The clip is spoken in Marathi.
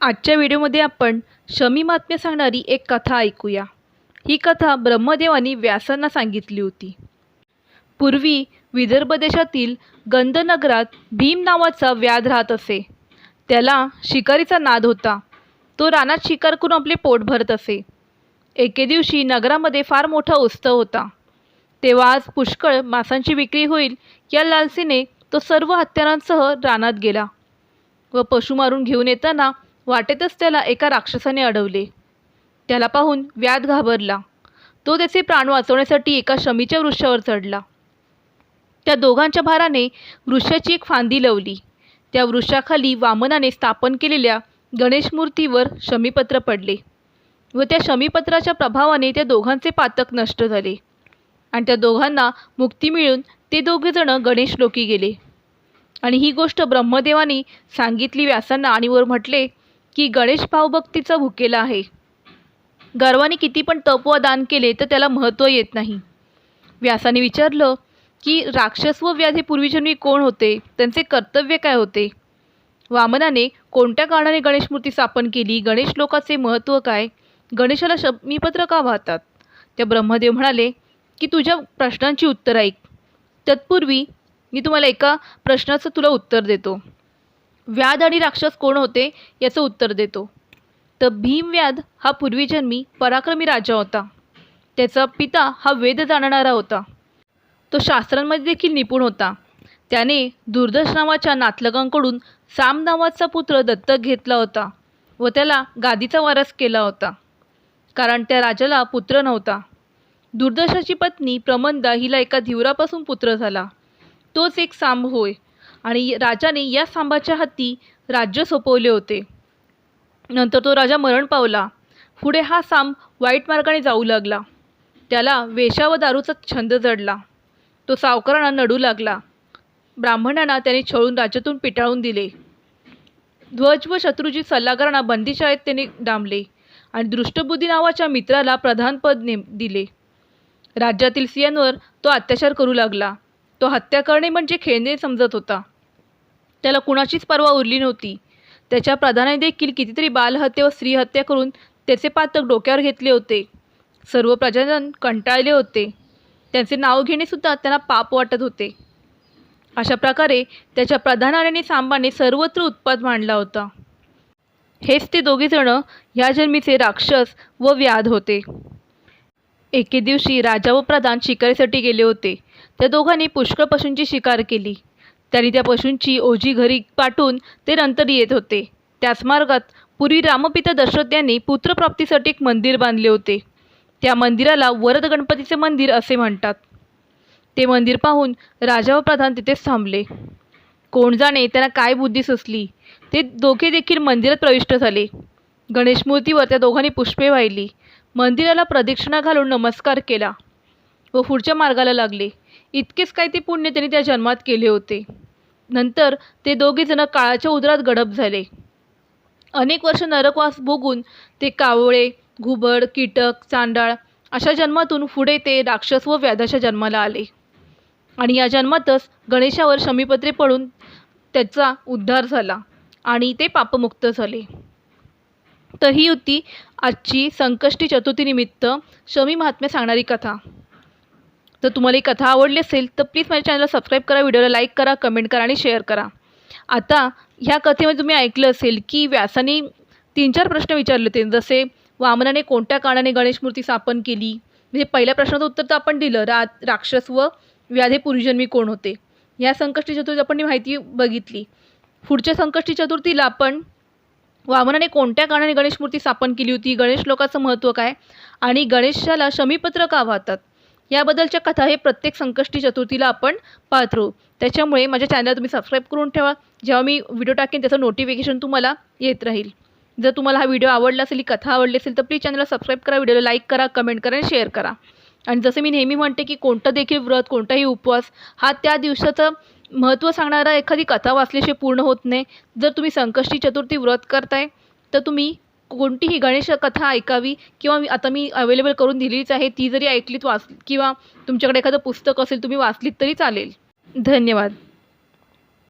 आजच्या व्हिडिओमध्ये आपण शमी महात्म्य सांगणारी एक कथा ऐकूया. ही कथा ब्रह्मदेवानी व्यासांना सांगितली होती. पूर्वी विदर्भ देशातील गंधनगरात भीम नावाचा व्याध राहत असे. त्याला शिकारीचा नाद होता. तो रानात शिकार करून आपले पोट भरत असे. एके दिवशी नगरामध्ये फार मोठा उत्सव होता. तेव्हा आज पुष्कळ मांसांची विक्री होईल या लालसेने तो सर्व हत्यारांसह रानात गेला व पशु मारून घेऊन येताना वाटेतच त्याला एका राक्षसाने अडवले. त्याला पाहून व्याध घाबरला. तो त्याचे प्राण वाचवण्यासाठी एका शमीच्या वृक्षावर चढला. त्या दोघांच्या भाराने वृक्षाची एक फांदी लावली. त्या वृक्षाखाली वामनाने स्थापन केलेल्या गणेश मूर्तीवर शमीपत्र पडले व त्या शमीपत्राच्या प्रभावाने त्या दोघांचे पातक नष्ट झाले आणि त्या दोघांना मुक्ती मिळून ते दोघेजणं गणेश लोकी गेले. आणि ही गोष्ट ब्रह्मदेवानी सांगितली व्यासांना आणि वर म्हटले की गणेश भावभक्तीचा भुकेला आहे. गर्वाने किती पण तप व दान केले तर त्याला महत्त्व येत नाही. व्यासाने विचारलं की राक्षस व व्याध हे पूर्वीजन्मी कोण होते? त्यांचे कर्तव्य काय होते? वामनाने कोणत्या कारणाने गणेश मूर्ती स्थापन केली? गणेश लोकाचे महत्त्व काय? गणेशाला शमीपत्र का वाहतात? त्या ब्रह्मदेव म्हणाले की तुझ्या प्रश्नांची उत्तर ऐक. तत्पूर्वी मी तुम्हाला एका प्रश्नाचं तुला उत्तर देतो. व्याध आणि राक्षस कोण होते याचं उत्तर देतो. तर भीमव्याध हा पूर्वीजन्मी पराक्रमी राजा होता. त्याचा पिता हा वेद जाणणारा होता. तो शास्त्रांमध्ये देखील निपुण होता. त्याने दुर्दश नावाच्या नातलगांकडून साम नावाचा पुत्र दत्तक घेतला होता व त्याला गादीचा वारस केला होता. कारण त्या राजाला पुत्र नव्हता. दुर्दशाची पत्नी प्रमंदा हिला एका धीवरापासून पुत्र झाला. तोच एक सांब होय. आणि राजाने या सांबाच्या हाती राज्य सोपवले होते. नंतर तो राजा मरण पावला. पुढे हा सांब वाईट मार्गाने जाऊ लागला. त्याला वेशा व दारूचा छंद जडला. तो सावकारांना नडू लागला. ब्राह्मणांना त्याने छळून राज्यातून पिटाळून दिले. ध्वज व शत्रूजी सल्लागारांना बंदीशाळेत त्याने डांबले आणि दृष्टबुद्धी नावाच्या मित्राला प्रधानपद नेम दिले. राज्यातील स्त्रियांवर तो अत्याचार करू लागला. तो हत्या करणे म्हणजे खेळणे समजत होता. त्याला कुणाचीच पर्वा उरली नव्हती. त्याच्या प्रधानाने देखील कितीतरी बालहत्या व स्त्रीहत्या करून त्याचे पातक डोक्यावर घेतले होते. सर्व प्रजाजन कंटाळले होते. त्यांचे नाव घेणेसुद्धा त्यांना पाप वाटत होते. अशा प्रकारे त्याच्या प्रधानाने सांबाने सर्वत्र उत्पाद मांडला होता. हेच ते दोघेजणं ह्या जन्मीचे राक्षस व व्याध होते. एके दिवशी राजा व प्रधान शिकारीसाठी गेले होते. त्या दोघांनी पुष्कळ पशूंची शिकार केली. त्यांनी त्या पशूंची ओझी घरी पाठवून ते नंतर येत होते. त्याच मार्गात पूर्वी रामपिता दशरथ यांनी पुत्रप्राप्तीसाठी एक मंदिर बांधले होते. त्या मंदिराला वरद गणपतीचे मंदिर असे म्हणतात. ते मंदिर पाहून राजा व प्रधान तिथेच थांबले. कोण जाणे त्यांना काय बुद्धी सुचली? ते दोघे देखील मंदिरात प्रविष्ट झाले. गणेश मूर्तीवर त्या दोघांनी पुष्पे वाहिली. मंदिराला प्रदक्षिणा घालून नमस्कार केला व पुढच्या मार्गाला लागले. इतकेच काय ते पुण्य त्यांनी त्या जन्मात केले होते. नंतर ते दोघेजणं काळाच्या उदरात गडप झाले. अनेक वर्ष नरकवास भोगून ते कावळे घुबड कीटक चांडाळ अशा जन्मातून पुढे ते राक्षस व व्याधाच्या जन्माला आले. आणि या जन्मातच गणेशावर शमीपत्रे पडून त्याचा उद्धार झाला आणि ते पापमुक्त झाले. तर ही होती आजची संकष्टी चतुर्थीनिमित्त शमी महात्म्य सांगणारी कथा. जर तुम्हाला ही कथा आवडली असेल तर प्लीज माझ्या चॅनलला सबस्क्राईब करा व्हिडिओला लाईक करा कमेंट करा आणि शेअर करा. आता ह्या कथेमध्ये तुम्ही ऐकलं असेल की व्यासाने तीन चार प्रश्न विचारले होते. जसे वामनाने कोणत्या कारणाने गणेश मूर्ती स्थापन केली? म्हणजे पहिल्या प्रश्नाचं उत्तर तर आपण दिलं रा राक्षस व व्याधे पूर्वजन्मी कोण होते? या संकष्टी चतुर्थी आपण माहिती बघितली. पुढच्या संकष्टी चतुर्थीला आपण वामनाने कोणत्या कारणाने गणेश मूर्ती स्थापन केली होती? गणेश लोकाचं महत्त्व काय? आणि गणेशाला शमीपत्र का वाहतात? याबद्दलच्या कथा हे प्रत्येक संकष्टी चतुर्थीला आपण पाहत राहू त्याच्यामुळे माझ्या चॅनलला तुम्ही सबस्क्राईब करून ठेवा. जेव्हा मी व्हिडिओ टाकेन त्याचं नोटिफिकेशन तुम्हाला येत राहील. जर तुम्हाला हा व्हिडिओ आवडला असेल ही कथा आवडली असेल तर प्लीज चॅनलला सबस्क्राईब करा व्हिडिओला लाईक करा कमेंट करा आणि शेअर करा. आणि जसं मी नेहमी म्हणते की कोणतं देखील व्रत कोणताही उपवास हा त्या दिवसाचं महत्त्व सांगणारा एखादी कथा वाचल्याशिवाय पूर्ण होत नाही. जर तुम्ही संकष्टी चतुर्थी व्रत करताय तर तुम्ही कोणतीही गणेश कथा ऐकावी किंवा मी आता मी अवेलेबल करून दिलीच आहे ती जरी ऐकलीत वाच किंवा तुमच्याकडे एखादं पुस्तक असेल तुम्ही वाचलीत तरी चालेल. धन्यवाद.